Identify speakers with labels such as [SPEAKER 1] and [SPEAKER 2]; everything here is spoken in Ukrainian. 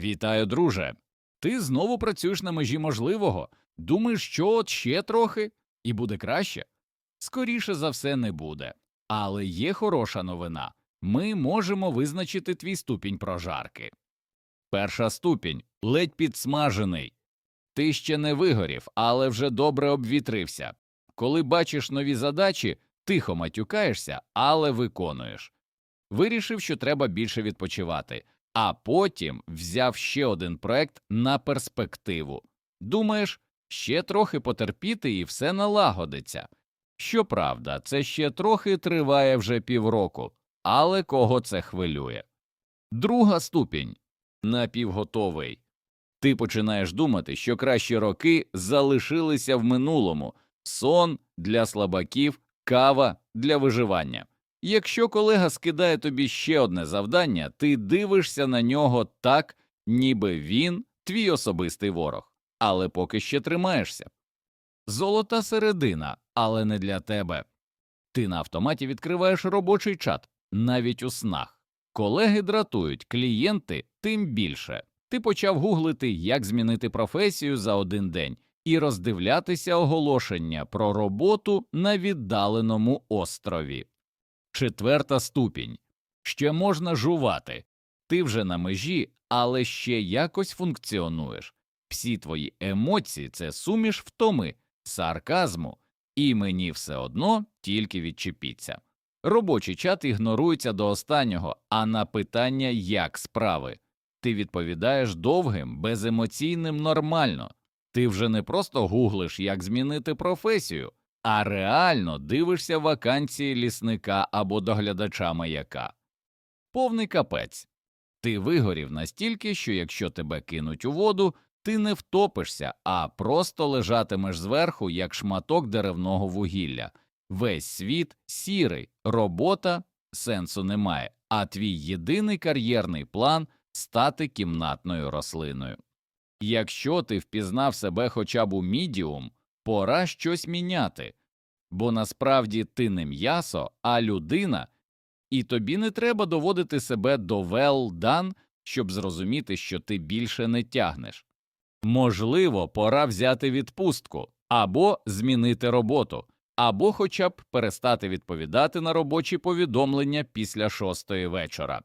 [SPEAKER 1] Вітаю, друже. Ти знову працюєш на межі можливого. Думаєш, що от ще трохи і буде краще? Скоріше за все, не буде. Але є хороша новина ми можемо визначити твій ступінь прожарки. Перша ступінь ледь підсмажений. Ти ще не вигорів, але вже добре обвітрився. Коли бачиш нові задачі, тихо матюкаєшся, але виконуєш. Вирішив, що треба більше відпочивати, а потім взяв ще один проект на перспективу. Думаєш, ще трохи потерпіти і все налагодиться. Щоправда, це ще трохи триває вже півроку, але кого це хвилює? Друга ступінь напівготовий. Ти починаєш думати, що кращі роки залишилися в минулому сон для слабаків, кава для виживання. Якщо колега скидає тобі ще одне завдання, ти дивишся на нього так, ніби він твій особистий ворог, але поки ще тримаєшся. Золота середина, але не для тебе. Ти на автоматі відкриваєш робочий чат, навіть у снах. Колеги дратують, клієнти тим більше. Ти почав гуглити, як змінити професію за один день, і роздивлятися оголошення про роботу на віддаленому острові. Четверта ступінь. Ще можна жувати. Ти вже на межі, але ще якось функціонуєш. Всі твої емоції це суміш втоми, сарказму, і мені все одно тільки відчепіться. Робочий чат ігнорується до останнього, а на питання як справи. Ти відповідаєш довгим, беземоційним нормально. Ти вже не просто гуглиш, як змінити професію, а реально дивишся вакансії лісника або доглядача маяка. Повний капець. Ти вигорів настільки, що якщо тебе кинуть у воду, ти не втопишся, а просто лежатимеш зверху, як шматок деревного вугілля. Весь світ сірий, робота сенсу немає, а твій єдиний кар'єрний план стати кімнатною рослиною. Якщо ти впізнав себе хоча б у мідіум, пора щось міняти, бо насправді ти не м'ясо, а людина, і тобі не треба доводити себе до well done, щоб зрозуміти, що ти більше не тягнеш. Можливо, пора взяти відпустку або змінити роботу, або хоча б перестати відповідати на робочі повідомлення після шостої вечора.